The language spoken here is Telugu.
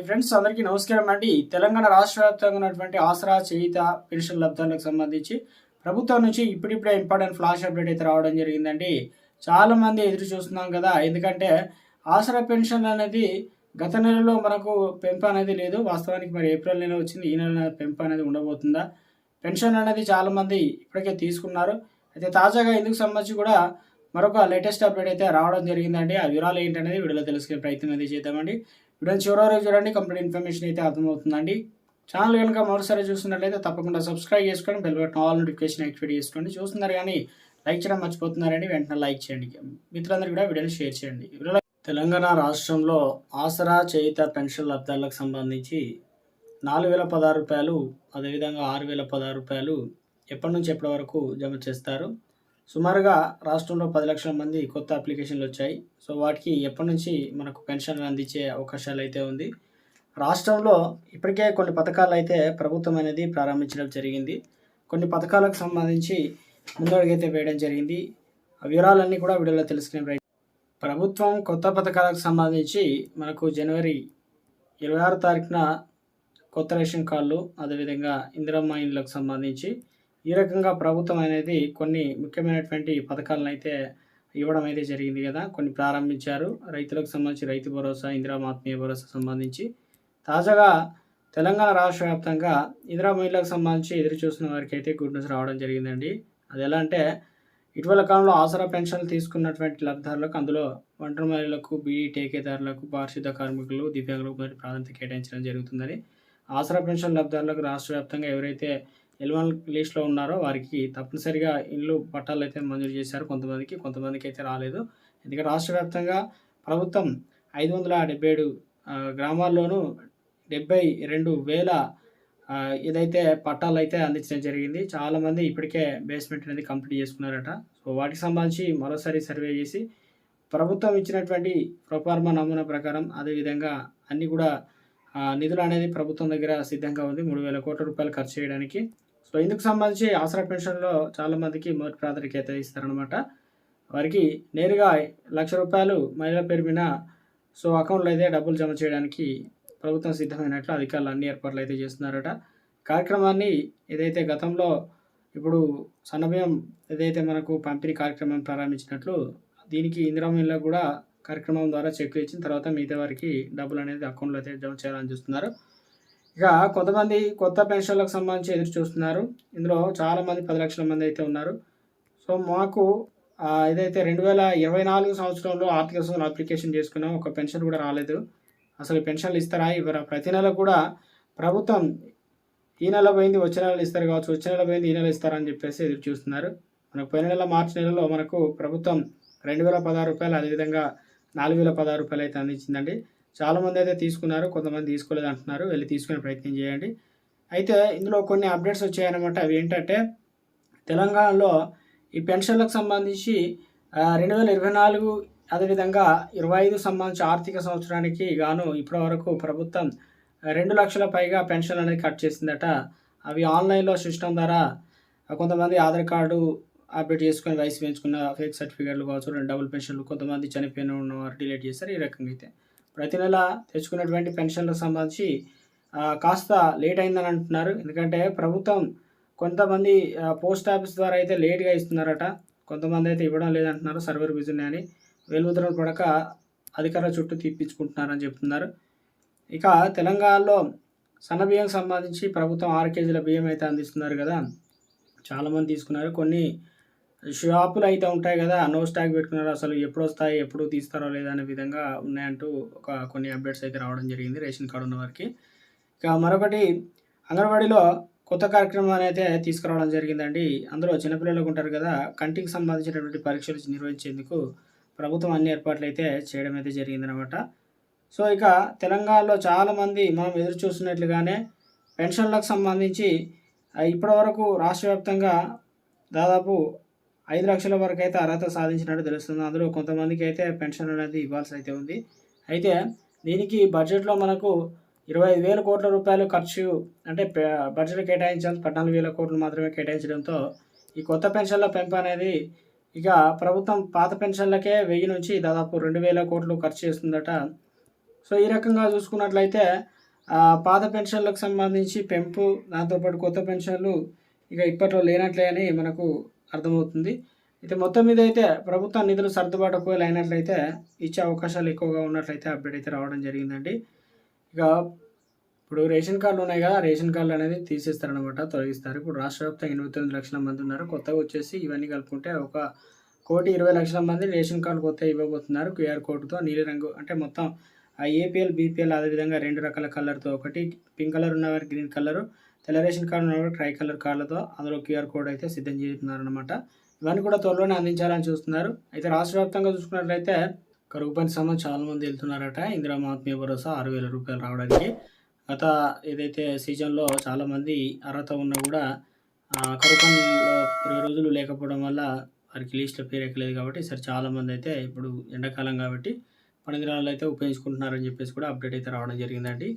ఫ్రెండ్స్ అందరికీ నమస్కారం అండి. తెలంగాణ రాష్ట్ర వ్యాప్తంగా ఉన్నటువంటి ఆసరా చేయిత పెన్షన్ లబ్ధాలకు సంబంధించి ప్రభుత్వం నుంచి ఇప్పుడిప్పుడే ఇంపార్టెంట్ ఫ్లాష్ అప్డేట్ అయితే రావడం జరిగిందండి. చాలా మంది ఎదురు చూస్తున్నాం కదా. ఎందుకంటే ఆసరా పెన్షన్ అనేది గత నెలలో మనకు పెంపు అనేది లేదు. వాస్తవానికి మరి ఏప్రిల్ నెల వచ్చింది. ఈ నెల పెంపు అనేది ఉండబోతుందా? పెన్షన్ అనేది చాలా మంది ఇప్పటికే తీసుకున్నారు. అయితే తాజాగా ఇందుకు సంబంధించి కూడా మరొక లేటెస్ట్ అప్డేట్ అయితే రావడం జరిగిందండి. ఆ వివరాలు ఏంటనేది వీడియోలో తెలుసుకునే ప్రయత్నం అయితే చేద్దామండి. వీడియో చివరి వరకు చూడండి కంప్లీట్ ఇన్ఫర్మేషన్ అయితే అర్థమవుతుందండి. ఛానల్ కనుక మరోసారి చూస్తున్నట్లయితే తప్పకుండా సబ్స్క్రైబ్ చేసుకొని bell button all notification activate చేసుకోండి. చూస్తున్నారు కానీ లైక్ చేయడం మర్చిపోతున్నారని వెంటనే లైక్ చేయండి. మిత్రులందరూ కూడా వీడియోని షేర్ చేయండి. తెలంగాణ రాష్ట్రంలో ఆసరా చేయిత పెన్షన్ లబ్ధాలకు సంబంధించి నాలుగు వేల పదహారు రూపాయలు అదేవిధంగా ఆరు వేల పదహారు రూపాయలు ఎప్పటి నుంచి ఎప్పటి వరకు జమ చేస్తారు? సుమారుగా రాష్ట్రంలో పది లక్షల మంది కొత్త అప్లికేషన్లు వచ్చాయి. సో వాటికి ఎప్పటి నుంచి మనకు పెన్షన్ అందించే అవకాశాలు అయితే ఉంది. రాష్ట్రంలో ఇప్పటికే కొన్ని పథకాలు అయితే ప్రభుత్వం అనేది ప్రారంభించడం జరిగింది. కొన్ని పథకాలకు సంబంధించి ముందడుగైతే వేయడం జరిగింది. ఆ వివరాలన్నీ కూడా వీడియోలో తెలుసుకునే ప్రయత్నం ప్రభుత్వం కొత్త పథకాలకు సంబంధించి మనకు జనవరి ఇరవై ఆరు తారీఖున కొత్త రేషన్ కార్డులు అదేవిధంగా ఇందిరమ్మ ఇండ్లకు సంబంధించి ఈ రకంగా ప్రభుత్వం అనేది కొన్ని ముఖ్యమైనటువంటి పథకాలను అయితే ఇవ్వడం అయితే జరిగింది కదా. కొన్ని ప్రారంభించారు. రైతులకు సంబంధించి రైతు భరోసా ఇందిరా ఆత్మీయ భరోసా సంబంధించి. తాజాగా తెలంగాణ రాష్ట్ర వ్యాప్తంగా ఇందిరా మహిళలకు సంబంధించి ఎదురు చూస్తున్న వారికి అయితే గుడ్ న్యూస్ రావడం జరిగిందండి. అది ఎలా అంటే ఇటీవల కాలంలో ఆసరా పెన్షన్లు తీసుకున్నటువంటి లబ్ధిదారులకు అందులో ఒంటరి మహిళలకు బీడీ టేకేదారులకు పారిశుద్ధ కార్మికులు దివ్యాంగులకు ప్రాధాన్యత కేటాయించడం జరుగుతుందని ఆసరా పెన్షన్ లబ్ధారులకు రాష్ట్ర వ్యాప్తంగా ఎవరైతే ఎల్వన్ లిస్ట్లో ఉన్నారో వారికి తప్పనిసరిగా ఇల్లు పట్టాలు అయితే మంజూరు చేశారు కొంతమందికి కొంతమందికి అయితే రాలేదు. ఎందుకంటే రాష్ట్ర వ్యాప్తంగా ప్రభుత్వం ఐదు వందల డెబ్బై ఏడు గ్రామాల్లోనూ డెబ్బై రెండు వేల ఇదైతే ఏదైతే పట్టాలు అయితే అందించడం జరిగింది చాలామంది ఇప్పటికే బేస్మెంట్ అనేది కంప్లీట్ చేసుకున్నారట. సో వాటికి సంబంధించి మరోసారి సర్వే చేసి ప్రభుత్వం ఇచ్చినటువంటి ప్రొఫార్మా నమూనా ప్రకారం అదేవిధంగా అన్నీ కూడా నిధులు అనేది ప్రభుత్వం దగ్గర సిద్ధంగా ఉంది. మూడు వేల కోట్ల రూపాయలు ఖర్చు చేయడానికి సో ఇందుకు సంబంధించి ఆసరా పెన్షన్లో చాలామందికి మొదటి ప్రాధాన్యత ఇస్తారనమాట వారికి నేరుగా లక్ష రూపాయలు మహిళల పేరు మీద సో అకౌంట్లో అయితే డబ్బులు జమ చేయడానికి ప్రభుత్వం సిద్ధమైనట్లు అధికారులు అన్ని ఏర్పాట్లు అయితే చేస్తున్నారట. కార్యక్రమాన్ని ఏదైతే గతంలో ఇప్పుడు సన్నబియ్యం ఏదైతే మనకు పంపిణీ కార్యక్రమం ప్రారంభించినట్లు దీనికి ఇందిరామీలో కూడా కార్యక్రమం ద్వారా చెక్లు ఇచ్చిన తర్వాత మిగతా వారికి డబ్బులు అనేది అకౌంట్లో అయితే జమ చేయాలని చూస్తున్నారు. ఇక కొంతమంది కొత్త పెన్షన్లకు సంబంధించి ఎదురు చూస్తున్నారు. ఇందులో చాలామంది పది లక్షల మంది అయితే ఉన్నారు. సో మాకు ఏదైతే రెండు వేల ఇరవై నాలుగు సంవత్సరంలో ఆర్థిక సంవత్సరం అప్లికేషన్ చేసుకున్నాం ఒక పెన్షన్ కూడా రాలేదు. అసలు పెన్షన్లు ఇస్తారా? ఇవ్వరా? ప్రతి నెల కూడా ప్రభుత్వం ఈ నెల పోయింది వచ్చే నెలలు ఇస్తారు కావచ్చు వచ్చే నెల పోయింది ఈ నెల ఇస్తారని చెప్పేసి ఎదురు చూస్తున్నారు. మనకు పోయిన నెల మార్చి నెలలో మనకు ప్రభుత్వం రెండు వేల పదహారు రూపాయలు అదేవిధంగా నాలుగు వేల పదహారు రూపాయలు అయితే అందించిందండి. చాలామంది అయితే తీసుకున్నారు కొంతమంది తీసుకోలేదు అంటున్నారు. వెళ్ళి తీసుకునే ప్రయత్నం చేయండి. అయితే ఇందులో కొన్ని అప్డేట్స్ వచ్చాయన్నమాట. అవి ఏంటంటే తెలంగాణలో ఈ పెన్షన్లకు సంబంధించి రెండు వేల ఇరవై నాలుగు అదేవిధంగా ఇరవై ఐదు సంబంధించి ఆర్థిక సంవత్సరానికి గాను ఇప్పటివరకు ప్రభుత్వం రెండు లక్షల పైగా పెన్షన్ అనేది కట్ చేసిందట. అవి ఆన్లైన్లో సిస్టమ్ ద్వారా కొంతమంది ఆధార్ కార్డు అప్డేట్ చేసుకొని వయసు పెంచుకున్న ఫేక్ సర్టిఫికేట్లు కావచ్చు రెండు డబుల్ పెన్షన్లు కొంతమంది చనిపోయిన ఉన్నవారు డిలీట్ చేస్తారు ఈ రకంగా అయితే ప్రతి నెల తెచ్చుకున్నటువంటి పెన్షన్లకు సంబంధించి కాస్త లేట్ అయిందని అంటున్నారు. ఎందుకంటే ప్రభుత్వం కొంతమంది పోస్ట్ ఆఫీస్ ద్వారా అయితే లేట్గా ఇస్తున్నారట. కొంతమంది అయితే ఇవ్వడం లేదంటున్నారు సర్వర్ బిజీ అని. వెలుముద్రలు పడక అధికారుల చుట్టూ తీర్పించుకుంటున్నారని చెప్తున్నారు. ఇక తెలంగాణలో సన్న బియ్యం సంబంధించి ప్రభుత్వం ఆరు కేజీల బియ్యం అయితే అందిస్తున్నారు కదా. చాలామంది తీసుకున్నారు. కొన్ని షాపులు అయితే ఉంటాయి కదా నో స్టాక్ పెట్టుకున్నారు అసలు ఎప్పుడు వస్తాయి ఎప్పుడు తీస్తారో లేదనే అనే విధంగా ఉన్నాయంటూ ఒక కొన్ని అప్డేట్స్ అయితే రావడం జరిగింది రేషన్ కార్డు ఉన్న వారికి. ఇక మరొకటి అంగన్వాడీలో కొత్త కార్యక్రమాన్ని అయితే తీసుకురావడం జరిగిందండి. అందులో చిన్నపిల్లలకు ఉంటారు కదా కంటికి సంబంధించినటువంటి పరీక్షలు నిర్వహించేందుకు ప్రభుత్వం అన్ని ఏర్పాట్లు అయితే చేయడం అయితే జరిగిందనమాట సో ఇక తెలంగాణలో చాలామంది మనం ఎదురు చూస్తున్నట్లుగానే పెన్షన్లకు సంబంధించి ఇప్పటివరకు రాష్ట్ర వ్యాప్తంగా దాదాపు ఐదు లక్షల వరకు అయితే అర్హత సాధించినట్టు తెలుస్తుంది. అందులో కొంతమందికి అయితే పెన్షన్ అనేది ఇవ్వాల్సి అయితే ఉంది. అయితే దీనికి బడ్జెట్లో మనకు ఇరవై ఐదు వేల కోట్ల రూపాయలు ఖర్చు అంటే బడ్జెట్ కేటాయించాలి పద్నాలుగు వేల కోట్లు మాత్రమే కేటాయించడంతో ఈ కొత్త పెన్షన్ల పెంపు అనేది ఇక ప్రభుత్వం పాత పెన్షన్లకే వెయ్యి నుంచి దాదాపు రెండు వేల కోట్లు ఖర్చు చేస్తుందట. సో ఈ రకంగా చూసుకున్నట్లయితే పాత పెన్షన్లకు సంబంధించి పెంపు దాంతోపాటు కొత్త పెన్షన్లు ఇక ఇప్పట్లో లేనట్లే అని మనకు అర్థమవుతుంది. అయితే మొత్తం మీద అయితే ప్రభుత్వ నిధులు సర్దుబాటు ఒకవేళ అయినట్లయితే ఇచ్చే అవకాశాలు ఎక్కువగా ఉన్నట్లయితే అప్డేట్ అయితే రావడం జరిగిందండి. ఇక ఇప్పుడు రేషన్ కార్డులు ఉన్నాయి కదా రేషన్ కార్డులు అనేది తీసేస్తారనమాట తొలగిస్తారు. ఇప్పుడు రాష్ట్ర వ్యాప్తంగా ఎనభై తొమ్మిది లక్షల మంది ఉన్నారు. కొత్తగా వచ్చేసి ఇవన్నీ కలుపుకుంటే ఒక కోటి ఇరవై లక్షల మంది రేషన్ కార్డు కొత్త ఇవ్వబోతున్నారు. క్యూఆర్ కోడ్తో నీలిరంగు అంటే మొత్తం ఏపీఎల్ బీపీఎల్ అదేవిధంగా రెండు రకాల కలర్తో ఒకటి పింక్ కలర్ ఉన్నవారు గ్రీన్ కలరు తెల్ల రేషన్ కార్డు ట్రై కలర్ కార్డులతో అందులో క్యూఆర్ కోడ్ అయితే సిద్ధం చేస్తున్నారనమాట ఇవన్నీ కూడా త్వరలోనే అందించాలని చూస్తున్నారు. అయితే రాష్ట్ర వ్యాప్తంగా చూసుకున్నట్లయితే కరువు పని సంబంధం చాలా మంది వెళ్తున్నారట. ఇందిరా ఆత్మీయ భరోసా ఆరు వేల రూపాయలు రావడానికి. గత ఏదైతే సీజన్లో చాలామంది అర్హత ఉన్నా కూడా కరువు పనిలో ఇరవై రోజులు లేకపోవడం వల్ల వారికి లిస్ట్లో పేరు ఎక్కలేదు కాబట్టి సరే చాలామంది అయితే ఇప్పుడు ఎండాకాలం కాబట్టి పనిదినాలు అయితే ఉపయోగించుకుంటున్నారని చెప్పేసి కూడా అప్డేట్ అయితే రావడం జరిగిందండి.